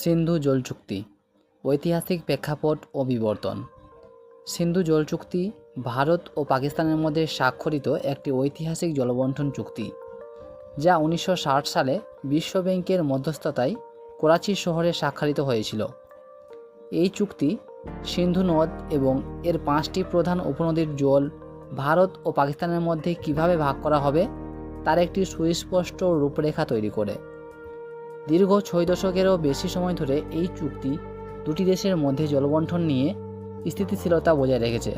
সিন্ধু জল চুক্তি, ঐতিহাসিক প্রেক্ষাপট ও বিবর্তন। সিন্ধু জল চুক্তি ভারত ও পাকিস্তানের মধ্যে স্বাক্ষরিত একটি ঐতিহাসিক জলবন্টন চুক্তি, যা উনিশশো ষাট সালে বিশ্ব ব্যাংকের মধ্যস্থতায় করাচি শহরে স্বাক্ষরিত হয়েছিল। এই চুক্তি সিন্ধু নদ এবং এর পাঁচটি প্রধান উপনদীর জল ভারত ও পাকিস্তানের মধ্যে কীভাবে ভাগ করা হবে, তার একটি সুস্পষ্ট রূপরেখা তৈরি করে। দীর্ঘ ছয় দশকেরও বেশি সময় ধরে এই চুক্তি দুটি দেশের মধ্যে জলবন্টন নিয়ে স্থিতিশীলতা বজায় রেখেছে।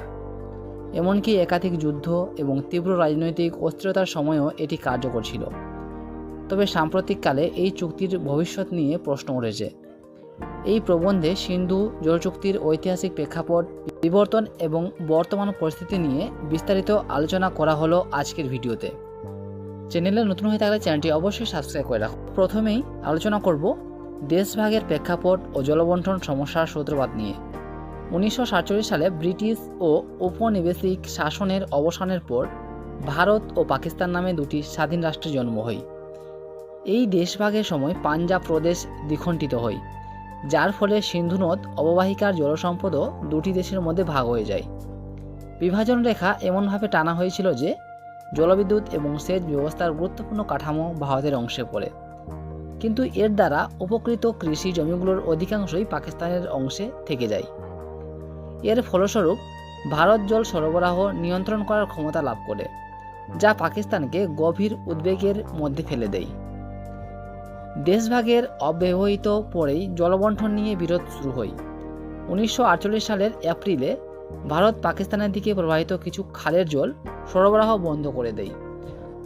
এমনকি একাধিক যুদ্ধ এবং তীব্র রাজনৈতিক অস্থিরতার সময়ও এটি কার্যকর ছিল। তবে সাম্প্রতিককালে এই চুক্তির ভবিষ্যৎ নিয়ে প্রশ্ন উঠেছে। এই প্রবন্ধে সিন্ধু জল চুক্তির ঐতিহাসিক প্রেক্ষাপট, বিবর্তন এবং বর্তমান পরিস্থিতি নিয়ে বিস্তারিত আলোচনা করা হলো আজকের ভিডিওতে। চ্যানেলে নতুন হয়ে থাকলে চ্যানেলটি অবশ্যই সাবস্ক্রাইব করে রাখুন প্রথমেই আলোচনা করব দেশভাগের প্রেক্ষাপট ও জলবন্টন সমস্যার সূত্রপাত নিয়ে। উনিশশো সাতচল্লিশ সালে ব্রিটিশ ও উপনিবেশিক শাসনের অবসানের পর ভারত ও পাকিস্তান নামে দুটি স্বাধীন রাষ্ট্রের জন্ম হয়। এই দেশভাগের সময় পাঞ্জাব প্রদেশ দ্বিখণ্ডিত হয়, যার ফলে সিন্ধু নদ, অববাহিকার জলসম্পদও দুটি দেশের মধ্যে ভাগ হয়ে যায়। বিভাজন রেখা এমনভাবে টানা হয়েছিল যে জলবিদ্যুৎ এবং সেচ ব্যবস্থার গুরুত্বপূর্ণ কাঠামো ভারতের অংশে পড়ে। কিন্তু এর দ্বারা উপকৃত কৃষি জমিগুলোর অধিকাংশই পাকিস্তানের অংশে থেকে যায়। এর ফলস্বরূপ ভারত জল সরবরাহ নিয়ন্ত্রণ করার ক্ষমতা লাভ করে, যা পাকিস্তানকে গভীর উদ্বেগের মধ্যে ফেলে দেয়। দেশভাগের অব্যবহিত পরেই জলবন্টন নিয়ে বিরোধ শুরু হয়। উনিশশো আটচল্লিশ সালের এপ্রিলে ভারত পাকিস্তানের দিকে প্রবাহিত কিছু খালের জল সরবরাহ বন্ধ করে দেয়।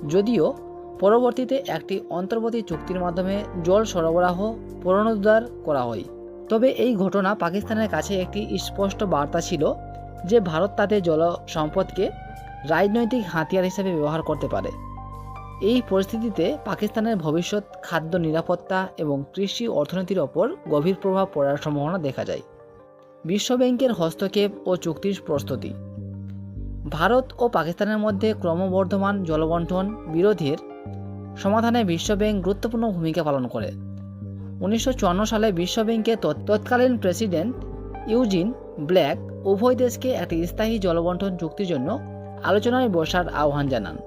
যদিও পরবর্তীতে একটি অন্তর্বর্তী চুক্তির মাধ্যমে জল সরবরাহ পুনরুদ্ধার করা হয়। তবে এই ঘটনা পাকিস্তানের কাছে একটি স্পষ্ট বার্তা ছিল যে ভারত তাদের জল সম্পদকে রাজনৈতিক হাতিয়ার হিসেবে ব্যবহার করতে পারে। এই পরিস্থিতিতে পাকিস্তানের ভবিষ্যৎ খাদ্য নিরাপত্তা এবং কৃষি অর্থনীতির ওপর গভীর প্রভাব পড়ার সম্ভাবনা দেখা যায়। বিশ্বব্যাংকের হস্তক্ষেপ ও চুক্তির প্রস্তুতি। ভারত ও পাকিস্তানের মধ্যে ক্রমবর্ধমান জলবন্টন বিরোধের সমাধানে বিশ্বব্যাংক গুরুত্বপূর্ণ ভূমিকা পালন করে। উনিশশো চুয়ান্ন সালে বিশ্বব্যাংকের তৎ- তৎকালীন প্রেসিডেন্ট ইউজিন ব্ল্যাক উভয় দেশকে একটি স্থায়ী জলবন্টন চুক্তির জন্য আলোচনায় বসার আহ্বান জানান।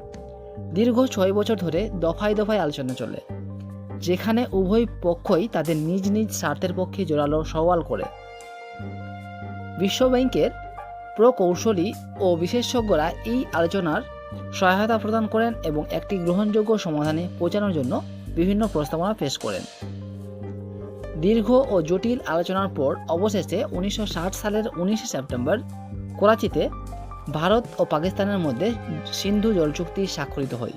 দীর্ঘ ছয় বছর ধরে দফায় দফায় আলোচনা চলে, যেখানে উভয় পক্ষই তাদের নিজ নিজ স্বার্থের পক্ষে জোরালো সওয়াল করে। বিশ্বব্যাংকের প্রকৌশলী ও বিশেষজ্ঞরা এই আলোচনার সহায়তা প্রদান করেন এবং একটি গ্রহণযোগ্য সমাধানে পৌঁছানোর জন্য বিভিন্ন প্রস্তাবনা পেশ করেন। দীর্ঘ ও জটিল আলোচনার পর অবশেষে উনিশশো ষাট সালের উনিশে সেপ্টেম্বর করাচিতে ভারত ও পাকিস্তানের মধ্যে সিন্ধু জল চুক্তি স্বাক্ষরিত হয়।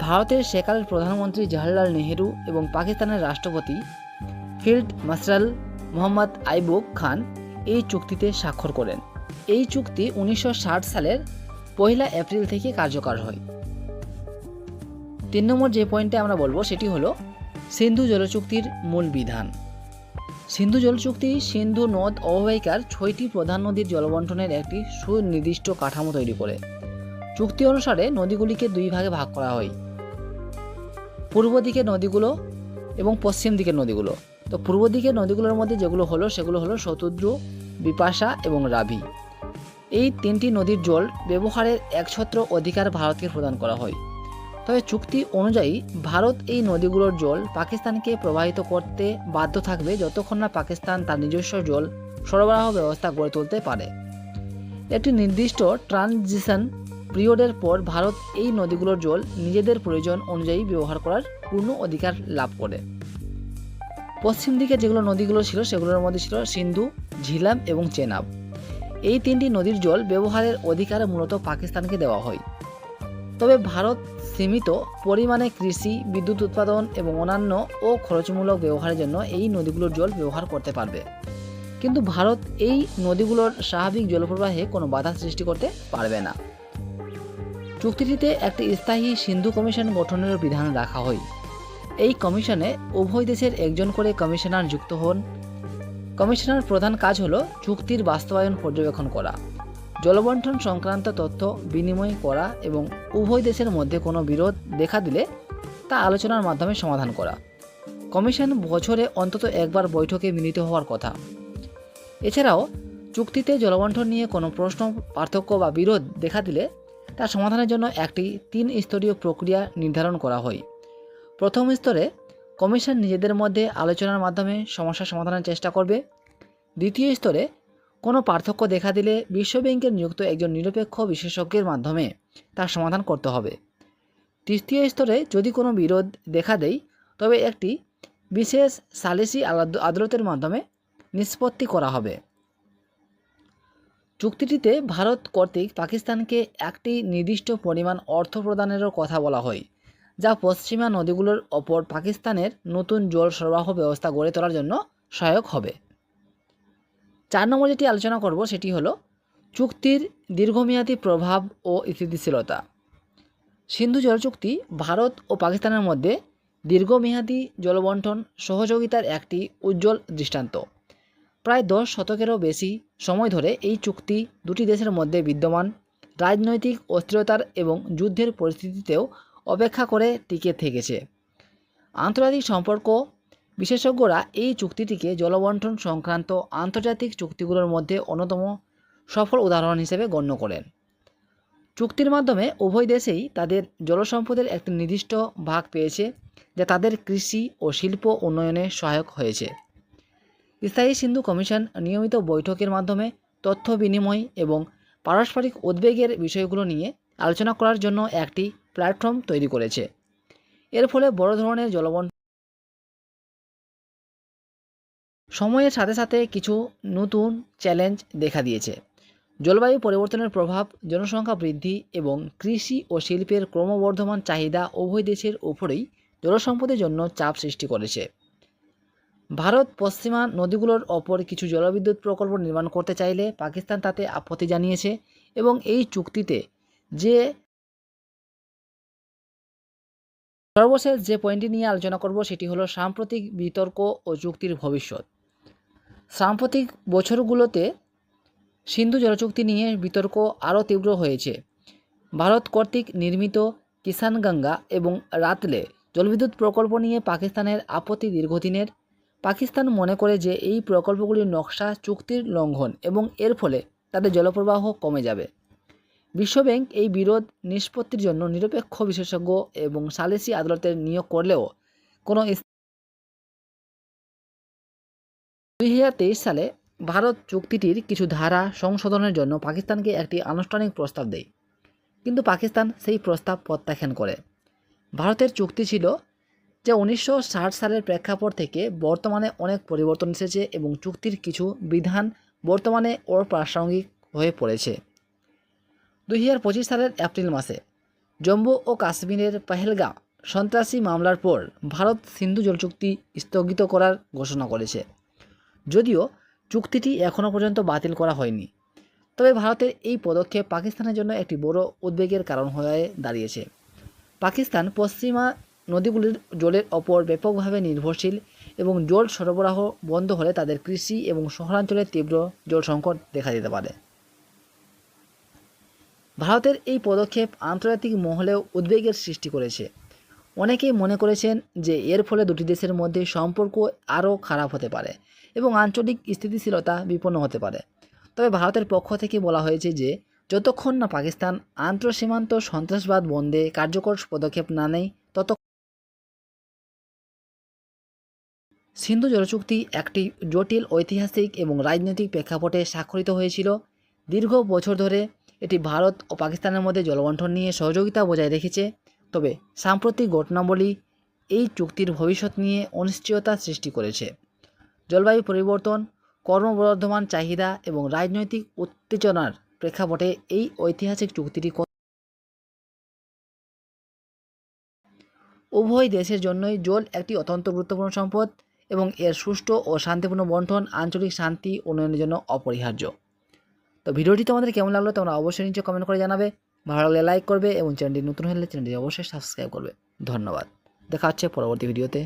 ভারতের সেকালের প্রধানমন্ত্রী জওয়াহরলাল নেহেরু এবং পাকিস্তানের রাষ্ট্রপতি ফিল্ড মার্শাল মোহাম্মদ আইবুক খান এই চুক্তিতে স্বাক্ষর করেন। এই চুক্তি উনিশশো ষাট সালের পহিলা এপ্রিল থেকে কার্যকর হয়। তিন নম্বর যে পয়েন্টে আমরা বলব সেটি হলো সিন্ধু জলচুক্তির মূল বিধান। সিন্ধু জল চুক্তি সিন্ধু নদ অববাহিকার ছয়টি প্রধান নদীর জলবন্টনের একটি সুনির্দিষ্ট কাঠামো তৈরি করে। চুক্তি অনুসারে নদীগুলিকে দুই ভাগে ভাগ করা হয়। পূর্ব দিকের নদীগুলো এবং পশ্চিম দিকের নদীগুলো। তো পূর্ব দিকের নদীগুলোর মধ্যে যেগুলো হলো, সেগুলো হলো শতদ্রু, বিপাশা এবং রাভি। এই তিনটি নদীর জল ব্যবহারের একছত্র অধিকার ভারতকে প্রদান করা হয়। তবে চুক্তি অনুযায়ী ভারত এই নদীগুলোর জল পাকিস্তানকে প্রবাহিত করতে বাধ্য থাকবে যতক্ষণ না পাকিস্তান তার নিজস্ব জল সরবরাহ ব্যবস্থা গড়ে তুলতে পারে। একটি নির্দিষ্ট ট্রানজিশন পিরিয়ডের পর ভারত এই নদীগুলোর জল নিজেদের প্রয়োজন অনুযায়ী ব্যবহার করার পূর্ণ অধিকার লাভ করে। পশ্চিম দিকে যেগুলো নদীগুলো ছিল, সেগুলোর মধ্যে ছিল সিন্ধু, ঝিলাম এবং চেনাব। এই তিনটি নদীর জল ব্যবহারের অধিকার মূলত পাকিস্তানকে দেওয়া হয়। তবে ভারত সীমিত পরিমাণে কৃষি, বিদ্যুৎ উৎপাদন এবং অন্যান্য ও খরচমূলক ব্যবহারের জন্য এই নদীগুলোর জল ব্যবহার করতে পারবে। কিন্তু ভারত এই নদীগুলোর স্বাভাবিক জলপ্রবাহে কোনো বাধা সৃষ্টি করতে পারবে না। চুক্তিটিতে একটি স্থায়ী সিন্ধু কমিশন গঠনের বিধান রাখা হয়। এই কমিশনে উভয় দেশের একজন করে কমিশনার যুক্ত হন। কমিশনার প্রধান কাজ হলো চুক্তির বাস্তবায়ন পর্যবেক্ষণ করা, জলবন্টন সংক্রান্ত তথ্য বিনিময় করা এবং উভয় দেশের মধ্যে কোনো বিরোধ দেখা দিলে তা আলোচনার মাধ্যমে সমাধান করা। কমিশন বছরে অন্তত একবার বৈঠকে মিলিত হওয়ার কথা। এছাড়াও চুক্তিতে জলবন্টন নিয়ে কোনো প্রশ্ন, পার্থক্য বা বিরোধ দেখা দিলে তা সমাধানের জন্য একটি তিন স্তরীয় প্রক্রিয়া নির্ধারণ করা হয়। প্রথম স্তরে কমিশন নিজেদের মধ্যে আলোচনার মাধ্যমে সমস্যা সমাধানের চেষ্টা করবে। দ্বিতীয় স্তরে কোনো পার্থক্য দেখা দিলে বিশ্বব্যাংকের নিযুক্ত একজন নিরপেক্ষ বিশেষজ্ঞের মাধ্যমে তার সমাধান করতে হবে। তৃতীয় স্তরে যদি কোনো বিরোধ দেখা দেয়, তবে একটি বিশেষ সালিসি আদালতের মাধ্যমে নিষ্পত্তি করা হবে। চুক্তিটিতে ভারত কর্তৃক পাকিস্তানকে একটি নির্দিষ্ট পরিমাণ অর্থ প্রদানেরও কথা বলা হয়। যা পশ্চিমা নদীগুলোর ওপর পাকিস্তানের নতুন জল সরবরাহ ব্যবস্থা গড়ে তোলার জন্য সহায়ক হবে। চার নম্বর যেটি আলোচনা করব সেটি হলো চুক্তির দীর্ঘমেয়াদী প্রভাব ও স্থিতিশীলতা। সিন্ধু জল চুক্তি ভারত ও পাকিস্তানের মধ্যে দীর্ঘমেয়াদী জলবন্টন সহযোগিতার একটি উজ্জ্বল দৃষ্টান্ত। প্রায় দশ শতকেরও বেশি সময় ধরে এই চুক্তি দুটি দেশের মধ্যে বিদ্যমান রাজনৈতিক অস্থিরতার এবং যুদ্ধের পরিস্থিতিতেও অপেক্ষা করে টিকে থেকেছে। আন্তর্জাতিক সম্পর্ক বিশেষজ্ঞরা এই চুক্তিটিকে জলবন্টন সংক্রান্ত আন্তর্জাতিক চুক্তিগুলোর মধ্যে অন্যতম সফল উদাহরণ হিসেবে গণ্য করেন। চুক্তির মাধ্যমে উভয় দেশেই তাদের জলসম্পদের একটি নির্দিষ্ট ভাগ পেয়েছে, যা তাদের কৃষি ও শিল্প উন্নয়নে সহায়ক হয়েছে। স্থায়ী সিন্ধু কমিশন নিয়মিত বৈঠকের মাধ্যমে তথ্য বিনিময় এবং পারস্পরিক উদ্বেগের বিষয়গুলো নিয়ে আলোচনা করার জন্য একটি প্ল্যাটফর্ম তৈরি করেছে। এর ফলে বড় ধরনের জলবন সময়ের সাথে সাথে কিছু নতুন চ্যালেঞ্জ দেখা দিয়েছে। জলবায়ু পরিবর্তনের প্রভাব, জনসংখ্যা বৃদ্ধি এবং কৃষি ও শিল্পের ক্রমবর্ধমান চাহিদা উভয় দেশের উপরেই জলসম্পদের জন্য চাপ সৃষ্টি করেছে। ভারত পশ্চিমা নদীগুলোর ওপর কিছু জলবিদ্যুৎ প্রকল্প নির্মাণ করতে চাইলে পাকিস্তান তাতে আপত্তি জানিয়েছে এবং এই চুক্তিতে যে সর্বশেষ যে পয়েন্টটি নিয়ে আলোচনা করব সেটি হলো সাম্প্রতিক বিতর্ক ও চুক্তির ভবিষ্যৎ। সাম্প্রতিক বছরগুলোতে সিন্ধু জলচুক্তি নিয়ে বিতর্ক আরও তীব্র হয়েছে। ভারত কর্তৃক নির্মিত কিষানগঙ্গা এবং রাতলে জলবিদ্যুৎ প্রকল্প নিয়ে পাকিস্তানের আপত্তি দীর্ঘদিনের। পাকিস্তান মনে করে যে এই প্রকল্পগুলির নকশা চুক্তির লঙ্ঘন এবং এর ফলে তাদের জলপ্রবাহ কমে যাবে। বিশ্বব্যাংক এই বিরোধ নিষ্পত্তির জন্য নিরপেক্ষ বিশেষজ্ঞ এবং সালিসি আদালতের নিয়োগ করলেও কোনো দুই হাজার তেইশ সালে ভারত চুক্তিটির কিছু ধারা সংশোধনের জন্য পাকিস্তানকে একটি আনুষ্ঠানিক প্রস্তাব দেয়। কিন্তু পাকিস্তান সেই প্রস্তাব প্রত্যাখ্যান করে। ভারতের চুক্তি ছিল যে উনিশশো ষাট সালের প্রেক্ষাপট থেকে বর্তমানে অনেক পরিবর্তন এসেছে এবং চুক্তির কিছু বিধান বর্তমানে অপ্রাসঙ্গিক হয়ে পড়েছে। দুই হাজার পঁচিশ সালের এপ্রিল মাসে জম্মু ও কাশ্মীরের পহেলগাঁও সন্ত্রাসী মামলার পর ভারত সিন্ধু জল চুক্তি স্থগিত করার ঘোষণা করেছে। যদিও চুক্তিটি এখনও পর্যন্ত বাতিল করা হয়নি, তবে ভারতের এই পদক্ষেপ পাকিস্তানের জন্য একটি বড় উদ্বেগের কারণ হয়ে দাঁড়িয়েছে। পাকিস্তান পশ্চিমা নদীগুলির জলের ওপর ব্যাপকভাবে নির্ভরশীল এবং জল সরবরাহ বন্ধ হলে তাদের কৃষি এবং শহরাঞ্চলে তীব্র জল সংকট দেখা দিতে পারে। ভারতের এই পদক্ষেপ আন্তর্জাতিক মহলেও উদ্বেগের সৃষ্টি করেছে। অনেকেই মনে করেছেন যে এর ফলে দুটি দেশের মধ্যে সম্পর্ক আরও খারাপ হতে পারে এবং আঞ্চলিক স্থিতিশীলতা বিপন্ন হতে পারে। তবে ভারতের পক্ষ থেকে বলা হয়েছে যে, যতক্ষণ না পাকিস্তান আন্তঃসীমান্ত সন্ত্রাসবাদ বন্ধে কার্যকর পদক্ষেপ না নেয়, তত সিন্ধু জলচুক্তি একটি জটিল ঐতিহাসিক এবং রাজনৈতিক প্রেক্ষাপটে স্বাক্ষরিত হয়েছিল। দীর্ঘ বছর ধরে এটি ভারত ও পাকিস্তানের মধ্যে জলবন্টন নিয়ে সহযোগিতা বজায় রেখেছে। তবে সাম্প্রতিক ঘটনাবলী এই চুক্তির ভবিষ্যৎ নিয়ে অনিশ্চয়তা সৃষ্টি করেছে। জলবায়ু পরিবর্তন, কর্মবর্ধমান চাহিদা এবং রাজনৈতিক উত্তেজনার প্রেক্ষাপটে এই ঐতিহাসিক চুক্তিটি উভয় দেশের জন্যই জল একটি অত্যন্ত গুরুত্বপূর্ণ সম্পদ এবং এর সুষ্ঠু ও শান্তিপূর্ণ বন্টন, আঞ্চলিক শান্তি উন্নয়নের জন্য অপরিহার্য। তো ভিডিওটি তোমাদের কেমন লাগল তোমরা অবশ্যই নিচে কমেন্ট করে জানাবে। ভালো লাগলে লাইক করবে এবং চ্যানেলটি নতুন হলে চ্যানেলটি অবশ্যই সাবস্ক্রাইব করবে। ধন্যবাদ। দেখা হচ্ছে পরবর্তী ভিডিওতে।